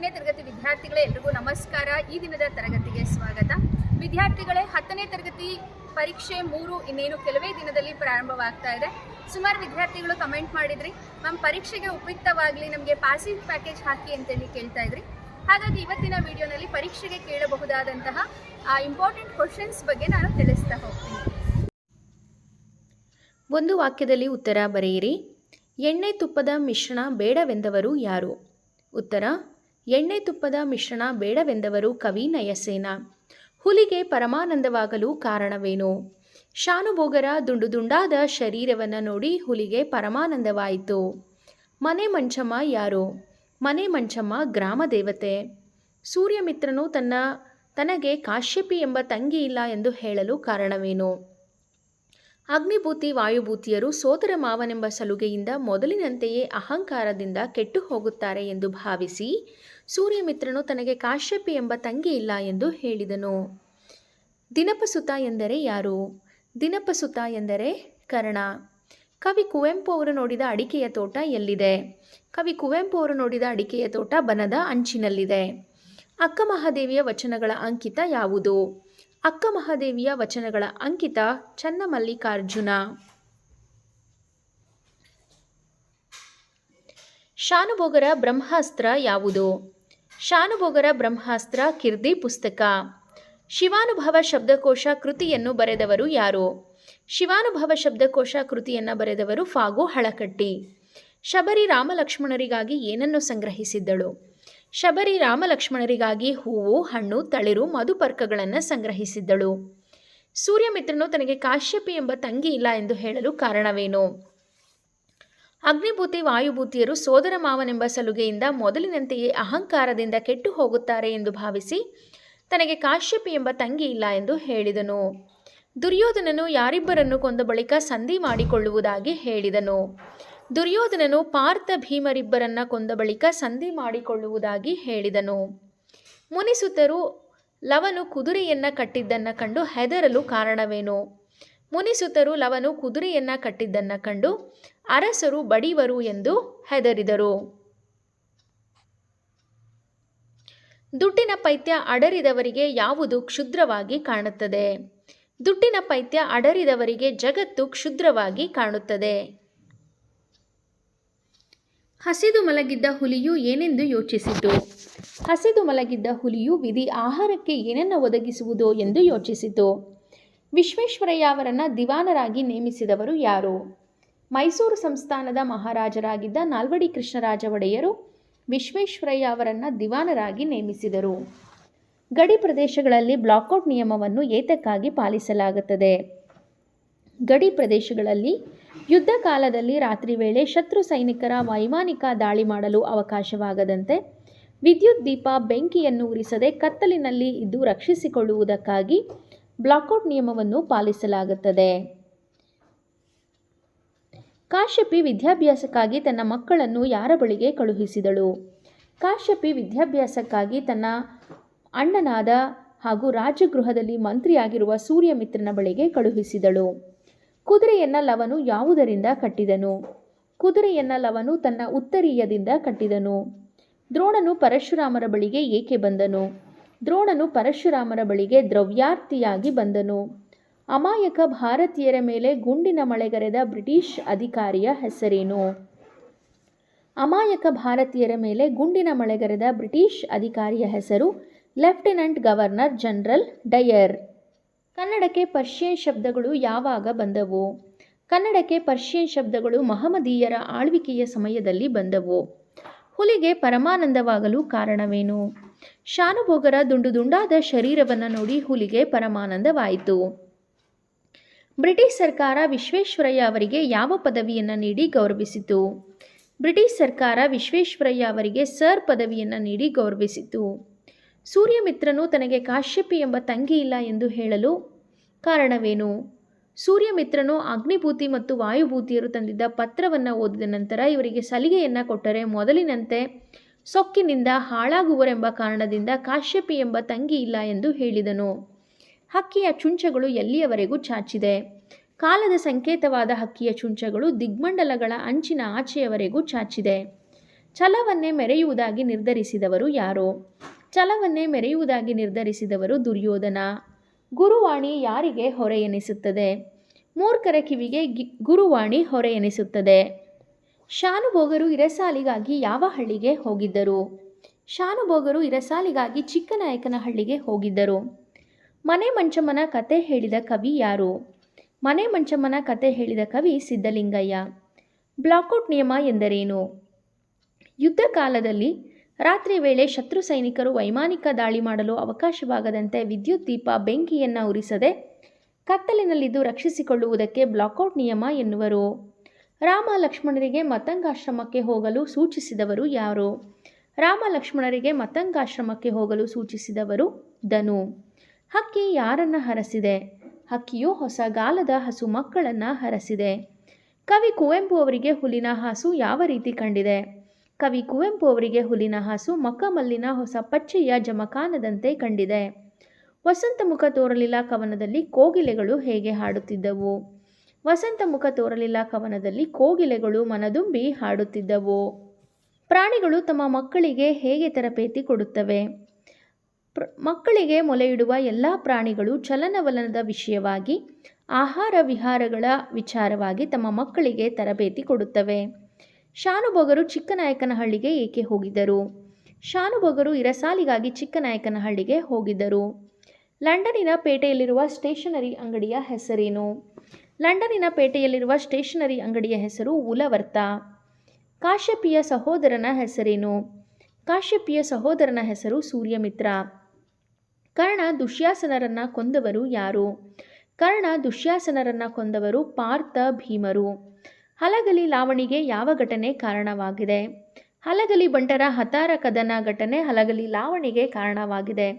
ಹತ್ತನೇ ತರಗತಿ ವಿದ್ಯಾರ್ಥಿಗಳೇ ಎಲ್ರಿಗೂ ನಮಸ್ಕಾರ. ಈ ದಿನದ ತರಗತಿಗೆ ಸ್ವಾಗತ. ವಿದ್ಯಾರ್ಥಿಗಳೇ, ಹತ್ತನೇ ತರಗತಿ ಪರೀಕ್ಷೆ ಮೂರು ಇನ್ನೇನು ಕೆಲವೇ ದಿನದಲ್ಲಿ ಪ್ರಾರಂಭವಾಗ್ತಾ ಇದೆ. ಸುಮಾರು ವಿದ್ಯಾರ್ಥಿಗಳು ಕಮೆಂಟ್ ಮಾಡಿದ್ರಿ. ಮ್ಯಾಮ್, ಪರೀಕ್ಷೆಗೆ ಉಪಯುಕ್ತವಾಗಲಿ ನಮಗೆ ಪಾಸಿಂಗ್ ಪ್ಯಾಕೇಜ್ ಹಾಕಿ ಅಂತೇಳಿ ಕೇಳ್ತಾ ಇದ್ರಿ. ಹಾಗಾಗಿ ಇವತ್ತಿನ ವಿಡಿಯೋನಲ್ಲಿ ಪರೀಕ್ಷೆಗೆ ಕೇಳಬಹುದಾದಂತಹ, ಆ ಇಂಪಾರ್ಟೆಂಟ್ ಕ್ವಶನ್ಸ್ ಬಗ್ಗೆ ನಾನು ತಿಳಿಸ್ತಾ ಹೋಗ್ತೀನಿ. ಒಂದು ವಾಕ್ಯದಲ್ಲಿ ಉತ್ತರ ಬರೆಯಿರಿ. ಎಣ್ಣೆ ತುಪ್ಪದ ಮಿಶ್ರಣ ಬೇಡವೆಂದವರು ಯಾರು? ಉತ್ತರ ಎಣ್ಣೆ ತುಪ್ಪದ ಮಿಶ್ರಣ ಬೇಡವೆಂದವರು ಕವಿ ನಯಸೇನ. ಹುಲಿಗೆ ಪರಮಾನಂದವಾಗಲು ಕಾರಣವೇನು? ಶಾನುಭೋಗರ ದುಂಡು ದುಂಡಾದ ಶರೀರವನ್ನು ನೋಡಿ ಹುಲಿಗೆ ಪರಮಾನಂದವಾಯಿತು. ಮನೆ ಮಂಚಮ್ಮ ಯಾರು? ಮನೆ ಮಂಚಮ್ಮ ಗ್ರಾಮ ದೇವತೆ. ಸೂರ್ಯಮಿತ್ರನು ತನ್ನ ತನಗೆ ಕಾಶ್ಯಪಿ ಎಂಬ ತಂಗಿ ಇಲ್ಲ ಎಂದು ಹೇಳಲು ಕಾರಣವೇನು? ಅಗ್ನಿಭೂತಿ ವಾಯುಭೂತಿಯರು ಸೋದರ ಮಾವನೆಂಬ ಸಲುಗೆಯಿಂದ ಮೊದಲಿನಂತೆಯೇ ಅಹಂಕಾರದಿಂದ ಕೆಟ್ಟು ಹೋಗುತ್ತಾರೆ ಎಂದು ಭಾವಿಸಿ ಸೂರ್ಯಮಿತ್ರನು ತನಗೆ ಕಾಶ್ಯಪಿ ಎಂಬ ತಂಗಿ ಇಲ್ಲ ಎಂದು ಹೇಳಿದನು. ದಿನಪಸುತ ಎಂದರೆ ಯಾರು? ದಿನಪಸುತ ಎಂದರೆ ಕರ್ಣ. ಕವಿ ಕುವೆಂಪು ಅವರು ನೋಡಿದ ಅಡಿಕೆಯ ತೋಟ ಎಲ್ಲಿದೆ? ಕವಿ ಕುವೆಂಪು ಅವರು ನೋಡಿದ ಅಡಿಕೆಯ ತೋಟ ಬನದ ಅಂಚಿನಲ್ಲಿದೆ. ಅಕ್ಕ ಮಹಾದೇವಿಯ ವಚನಗಳ ಅಂಕಿತ ಯಾವುದು? ಅಕ್ಕ ಮಹಾದೇವಿಯ ವಚನಗಳ ಅಂಕಿತ ಚನ್ನಮಲ್ಲಿಕಾರ್ಜುನ. ಶಾನುಭೋಗರ ಬ್ರಹ್ಮಾಸ್ತ್ರ ಯಾವುದು? ಶಾನುಭೋಗರ ಬ್ರಹ್ಮಾಸ್ತ್ರ ಕಿರ್ದಿ ಪುಸ್ತಕ. ಶಿವಾನುಭವ ಶಬ್ದಕೋಶ ಕೃತಿಯನ್ನು ಬರೆದವರು ಯಾರು? ಶಿವಾನುಭವ ಶಬ್ದಕೋಶ ಕೃತಿಯನ್ನು ಬರೆದವರು ಫಾಗು ಹಳಕಟ್ಟಿ. ಶಬರಿ ರಾಮಲಕ್ಷ್ಮಣರಿಗಾಗಿ ಏನನ್ನು ಸಂಗ್ರಹಿಸಿದ್ದಳು? ಶಬರಿ ರಾಮಲಕ್ಷ್ಮಣರಿಗಾಗಿ ಹೂವು, ಹಣ್ಣು, ತಳಿರು, ಮಧುಪರ್ಕಗಳನ್ನು ಸಂಗ್ರಹಿಸಿದ್ದಳು. ಸೂರ್ಯಮಿತ್ರನು ತನಗೆ ಕಾಶ್ಯಪಿ ಎಂಬ ತಂಗಿ ಇಲ್ಲ ಎಂದು ಹೇಳಲು ಕಾರಣವೇನು? ಅಗ್ನಿಭೂತಿ, ವಾಯುಭೂತಿಯರು ಸೋದರ ಮಾವನೆಂಬ ಸಲುಗೆಯಿಂದ ಮೊದಲಿನಂತೆಯೇ ಅಹಂಕಾರದಿಂದ ಕೆಟ್ಟು ಹೋಗುತ್ತಾರೆ ಎಂದು ಭಾವಿಸಿ ತನಗೆ ಕಾಶ್ಯಪಿ ಎಂಬ ತಂಗಿ ಇಲ್ಲ ಎಂದು ಹೇಳಿದನು. ದುರ್ಯೋಧನನು ಯಾರಿಬ್ಬರನ್ನು ಕೊಂದ ಬಳಿಕ ಸಂಧಿ ಮಾಡಿಕೊಳ್ಳುವುದಾಗಿ ಹೇಳಿದನು. ದುರ್ಯೋಧನನು ಪಾರ್ಥ ಭೀಮರಿಬ್ಬರನ್ನ ಕೊಂದ ಬಳಿಕ ಸಂಧಿ ಮಾಡಿಕೊಳ್ಳುವುದಾಗಿ ಹೇಳಿದನು. ಮುನಿಸುತರು ಲವನು ಕುದುರೆಯನ್ನ ಕಟ್ಟಿದ್ದನ್ನು ಕಂಡು ಹೆದರಲು ಕಾರಣವೇನು? ಮುನಿಸುತ್ತರು ಲವನು ಕುದುರೆಯನ್ನ ಕಟ್ಟಿದ್ದನ್ನು ಕಂಡು ಅರಸರು ಬಡಿವರು ಎಂದು ಹೆದರಿದರು. ದುಡ್ಡಿನ ಪೈತ್ಯ ಅಡರಿದವರಿಗೆ ಯಾವುದು ಕ್ಷುದ್ರವಾಗಿ ಕಾಣುತ್ತದೆ? ದುಡ್ಡಿನ ಪೈತ್ಯ ಅಡರಿದವರಿಗೆ ಜಗತ್ತು ಕ್ಷುದ್ರವಾಗಿ ಕಾಣುತ್ತದೆ. ಹಸಿದು ಮಲಗಿದ್ದ ಹುಲಿಯು ಏನೆಂದು ಯೋಚಿಸಿತು? ಹಸಿದು ಮಲಗಿದ್ದ ಹುಲಿಯು ವಿಧಿ ಆಹಾರಕ್ಕೆ ಏನನ್ನು ಒದಗಿಸುವುದು ಎಂದು ಯೋಚಿಸಿತು. ವಿಶ್ವೇಶ್ವರಯ್ಯ ಅವರನ್ನು ದಿವಾನರಾಗಿ ನೇಮಿಸಿದವರು ಯಾರು? ಮೈಸೂರು ಸಂಸ್ಥಾನದ ಮಹಾರಾಜರಾಗಿದ್ದ ನಾಲ್ವಡಿ ಕೃಷ್ಣರಾಜ ಒಡೆಯರು ವಿಶ್ವೇಶ್ವರಯ್ಯ ಅವರನ್ನು ದಿವಾನರಾಗಿ ನೇಮಿಸಿದರು. ಗಡಿ ಪ್ರದೇಶಗಳಲ್ಲಿ ಬ್ಲಾಕೌಟ್ ನಿಯಮವನ್ನು ಏತಕ್ಕಾಗಿ ಪಾಲಿಸಲಾಗುತ್ತದೆ? ಗಡಿ ಪ್ರದೇಶಗಳಲ್ಲಿ ಯುದ್ಧ ಕಾಲದಲ್ಲಿ ರಾತ್ರಿ ವೇಳೆ ಶತ್ರು ಸೈನಿಕರ ವೈಮಾನಿಕ ದಾಳಿ ಮಾಡಲು ಅವಕಾಶವಾಗದಂತೆ ವಿದ್ಯುತ್ ದೀಪ ಬೆಂಕಿಯನ್ನು ಉರಿಸದೆ ಕತ್ತಲಿನಲ್ಲಿ ಇದ್ದು ರಕ್ಷಿಸಿಕೊಳ್ಳುವುದಕ್ಕಾಗಿ ಬ್ಲಾಕೌಟ್ ನಿಯಮವನ್ನು ಪಾಲಿಸಲಾಗುತ್ತದೆ. ಕಾಶ್ಯಪಿ ವಿದ್ಯಾಭ್ಯಾಸಕ್ಕಾಗಿ ತನ್ನ ಮಕ್ಕಳನ್ನು ಯಾರ ಬಳಿಗೆ ಕಳುಹಿಸಿದಳು? ಕಾಶ್ಯಪಿ ವಿದ್ಯಾಭ್ಯಾಸಕ್ಕಾಗಿ ತನ್ನ ಅಣ್ಣನಾದ ಹಾಗೂ ರಾಜಗೃಹದಲ್ಲಿ ಮಂತ್ರಿಯಾಗಿರುವ ಸೂರ್ಯಮಿತ್ರನ ಬಳಿಗೆ ಕಳುಹಿಸಿದಳು. ಕುದುರೆಯನ್ನ ಲವನು ಯಾವುದರಿಂದ ಕಟ್ಟಿದನು? ಕುದುರೆಯನ್ನ ಲವನು ತನ್ನ ಉತ್ತರೀಯದಿಂದ ಕಟ್ಟಿದನು. ದ್ರೋಣನು ಪರಶುರಾಮರ ಬಳಿಗೆ ಏಕೆ ಬಂದನು? ದ್ರೋಣನು ಪರಶುರಾಮರ ಬಳಿಗೆ ದ್ರವ್ಯಾರ್ಥಿಯಾಗಿ ಬಂದನು. ಅಮಾಯಕ ಭಾರತೀಯರ ಮೇಲೆ ಗುಂಡಿನ ಮಳೆಗರೆದ ಬ್ರಿಟಿಷ್ ಅಧಿಕಾರಿಯ ಹೆಸರೇನು? ಅಮಾಯಕ ಭಾರತೀಯರ ಮೇಲೆ ಗುಂಡಿನ ಮಳೆಗರೆದ ಬ್ರಿಟಿಷ್ ಅಧಿಕಾರಿಯ ಹೆಸರು ಲೆಫ್ಟಿನೆಂಟ್ ಗವರ್ನರ್ ಜನರಲ್ ಡಯರ್. ಕನ್ನಡಕ್ಕೆ ಪರ್ಷಿಯನ್ ಶಬ್ದಗಳು ಯಾವಾಗ ಬಂದವು? ಕನ್ನಡಕ್ಕೆ ಪರ್ಷಿಯನ್ ಶಬ್ದಗಳು ಮಹಮದೀಯರ ಆಳ್ವಿಕೆಯ ಸಮಯದಲ್ಲಿ ಬಂದವು. ಹುಲಿಗೆ ಪರಮಾನಂದವಾಗಲು ಕಾರಣವೇನು? ಶಾನುಭೋಗರ ದುಂಡು ದುಂಡಾದ ಶರೀರವನ್ನು ನೋಡಿ ಹುಲಿಗೆ ಪರಮಾನಂದವಾಯಿತು. ಬ್ರಿಟಿಷ್ ಸರ್ಕಾರ ವಿಶ್ವೇಶ್ವರಯ್ಯ ಅವರಿಗೆ ಯಾವ ಪದವಿಯನ್ನು ನೀಡಿ ಗೌರವಿಸಿತು? ಬ್ರಿಟಿಷ್ ಸರ್ಕಾರ ವಿಶ್ವೇಶ್ವರಯ್ಯ ಅವರಿಗೆ ಸರ್ ಪದವಿಯನ್ನು ನೀಡಿ ಗೌರವಿಸಿತು. ಸೂರ್ಯಮಿತ್ರನು ತನಗೆ ಕಾಶ್ಯಪಿ ಎಂಬ ತಂಗಿ ಇಲ್ಲ ಎಂದು ಹೇಳಲು ಕಾರಣವೇನು? ಸೂರ್ಯಮಿತ್ರನು ಅಗ್ನಿಭೂತಿ ಮತ್ತು ವಾಯುಭೂತಿಯರು ತಂದಿದ್ದ ಪತ್ರವನ್ನು ಓದಿದ ನಂತರ ಇವರಿಗೆ ಸಲಿಗೆಯನ್ನು ಕೊಟ್ಟರೆ ಮೊದಲಿನಂತೆ ಸೊಕ್ಕಿನಿಂದ ಹಾಳಾಗುವರೆಂಬ ಕಾರಣದಿಂದ ಕಾಶ್ಯಪಿ ಎಂಬ ತಂಗಿ ಇಲ್ಲ ಎಂದು ಹೇಳಿದನು. ಹಕ್ಕಿಯ ಚುಂಚಗಳು ಎಲ್ಲಿಯವರೆಗೂ ಚಾಚಿದೆ? ಕಾಲದ ಸಂಕೇತವಾದ ಹಕ್ಕಿಯ ಚುಂಚಗಳು ದಿಗ್ಮಂಡಲಗಳ ಅಂಚಿನ ಆಚೆಯವರೆಗೂ ಚಾಚಿದೆ. ಛಲವನ್ನೇ ಮೆರೆಯುವುದಾಗಿ ನಿರ್ಧರಿಸಿದವರು ಯಾರು? ಛಲವನ್ನೇ ಮೆರೆಯುವುದಾಗಿ ನಿರ್ಧರಿಸಿದವರು ದುರ್ಯೋಧನ. ಗುರುವಾಣಿ ಯಾರಿಗೆ ಹೊರೆ ಎನಿಸುತ್ತದೆ ಮೂರ್ಖರ ಕಿವಿಗೆ ಗುರುವಾಣಿ ಹೊರೆ ಎನಿಸುತ್ತದೆ ಶಾನುಭೋಗರು ಇರಸಾಲಿಗಾಗಿ ಯಾವ ಹಳ್ಳಿಗೆ ಹೋಗಿದ್ದರು? ಶಾನುಭೋಗರು ಇರಸಾಲಿಗಾಗಿ ಚಿಕ್ಕನಾಯಕನಹಳ್ಳಿಗೆ ಹೋಗಿದ್ದರು. ಮನೆ ಮಂಚಮ್ಮನ ಕತೆ ಹೇಳಿದ ಕವಿ ಯಾರು? ಮನೆ ಮಂಚಮ್ಮನ ಕತೆ ಹೇಳಿದ ಕವಿ ಸಿದ್ದಲಿಂಗಯ್ಯ ಬ್ಲಾಕೌಟ್ ನಿಯಮ ಎಂದರೇನು? ಯುದ್ಧ ಕಾಲದಲ್ಲಿ ರಾತ್ರಿ ವೇಳೆ ಶತ್ರು ಸೈನಿಕರು ವೈಮಾನಿಕ ದಾಳಿ ಮಾಡಲು ಅವಕಾಶವಾಗದಂತೆ ವಿದ್ಯುತ್ ದೀಪ ಬೆಂಕಿಯನ್ನು ಉರಿಸದೆ ಕತ್ತಲಿನಲ್ಲಿದ್ದು ರಕ್ಷಿಸಿಕೊಳ್ಳುವುದಕ್ಕೆ ಬ್ಲಾಕೌಟ್ ನಿಯಮ ಎನ್ನುವರು. ರಾಮ ಲಕ್ಷ್ಮಣರಿಗೆ ಮತಂಗಾಶ್ರಮಕ್ಕೆ ಹೋಗಲು ಸೂಚಿಸಿದವರು ಯಾರು? ರಾಮ ಲಕ್ಷ್ಮಣರಿಗೆ ಮತಂಗಾಶ್ರಮಕ್ಕೆ ಹೋಗಲು ಸೂಚಿಸಿದವರು ಧನು. ಹಕ್ಕಿ ಯಾರನ್ನ ಹರಸಿದೆ? ಹಕ್ಕಿಯು ಹೊಸಗಾಲದ ಹಸು ಮಕ್ಕಳನ್ನು ಹರಸಿದೆ. ಕವಿ ಕುವೆಂಪು ಅವರಿಗೆ ಹುಲಿನ ಹಾಸು ಯಾವ ರೀತಿ ಕಂಡಿದೆ? ಕವಿ ಕುವೆಂಪು ಅವರಿಗೆ ಹುಲಿನ ಹಾಸು ಮಕ್ಕಮಲ್ಲಿನ ಹೊಸ ಪಚ್ಚೆಯ ಜಮಖಾನದಂತೆ ಕಂಡಿದೆ. ವಸಂತ ಮುಖ ತೋರಲಿಲ್ಲ ಕವನದಲ್ಲಿ ಕೋಗಿಲೆಗಳು ಹೇಗೆ ಹಾಡುತ್ತಿದ್ದವು? ವಸಂತ ಮುಖ ತೋರಲಿಲ್ಲ ಕವನದಲ್ಲಿ ಕೋಗಿಲೆಗಳು ಮನದುಂಬಿ ಹಾಡುತ್ತಿದ್ದವು. ಪ್ರಾಣಿಗಳು ತಮ್ಮ ಮಕ್ಕಳಿಗೆ ಹೇಗೆ ತರಬೇತಿ ಕೊಡುತ್ತವೆ? ಮಕ್ಕಳಿಗೆ ಮೊಲೆಯಿಡುವ ಎಲ್ಲ ಪ್ರಾಣಿಗಳು ಚಲನವಲನದ ವಿಷಯವಾಗಿ, ಆಹಾರ ವಿಹಾರಗಳ ವಿಚಾರವಾಗಿ ತಮ್ಮ ಮಕ್ಕಳಿಗೆ ತರಬೇತಿ ಕೊಡುತ್ತವೆ. ಶಾನುಭೋಗರು ಚಿಕ್ಕನಾಯಕನಹಳ್ಳಿಗೆ ಏಕೆ ಹೋಗಿದ್ದರು? ಶಾನುಭೋಗರು ಇರಸಾಲಿಗಾಗಿ ಚಿಕ್ಕನಾಯಕನಹಳ್ಳಿಗೆ ಹೋಗಿದ್ದರು. ಲಂಡನಿನ ಪೇಟೆಯಲ್ಲಿರುವ ಸ್ಟೇಷನರಿ ಅಂಗಡಿಯ ಹೆಸರೇನು? ಲಂಡನಿನ ಪೇಟೆಯಲ್ಲಿರುವ ಸ್ಟೇಷನರಿ ಅಂಗಡಿಯ ಹೆಸರು ಉಲವರ್ತ. ಕಾಶ್ಯಪಿಯ ಸಹೋದರನ ಹೆಸರೇನು? ಕಾಶ್ಯಪಿಯ ಸಹೋದರನ ಹೆಸರು ಸೂರ್ಯಮಿತ್ರ. ಕರ್ಣ ದುಶ್ಯಾಸನರನ್ನ ಕೊಂದವರು ಯಾರು? ಕರ್ಣ ದುಶ್ಯಾಸನರನ್ನ ಕೊಂದವರು ಪಾರ್ಥ ಭೀಮರು. ಹಲಗಲಿ ಲಾವಣಿಗೆ ಯಾವ ಘಟನೆ ಕಾರಣವಾಗಿದೆ? ಹಲಗಲಿ ಬಂಟರ ಹತಾರ ಕದನ ಘಟನೆ ಹಲಗಲಿ ಲಾವಣಿಗೆ ಕಾರಣವಾಗಿದೆ.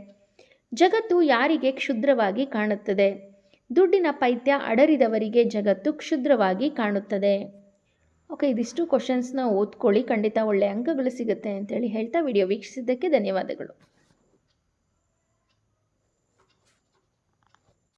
ಜಗತ್ತು ಯಾರಿಗೆ ಕ್ಷುದ್ರವಾಗಿ ಕಾಣುತ್ತದೆ? ದುಡ್ಡಿನ ಪೈತ್ಯ ಅಡರಿದವರಿಗೆ ಜಗತ್ತು ಕ್ಷುದ್ರವಾಗಿ ಕಾಣುತ್ತದೆ. ಓಕೆ, ಇದಿಷ್ಟು ಕ್ವಶನ್ಸ್ನ ಓದ್ಕೊಳ್ಳಿ. ಖಂಡಿತ ಒಳ್ಳೆಯ ಅಂಕಗಳು ಸಿಗುತ್ತೆ ಅಂತೇಳಿ ಹೇಳ್ತಾ ವಿಡಿಯೋ ವೀಕ್ಷಿಸಿದ್ದಕ್ಕೆ ಧನ್ಯವಾದಗಳು.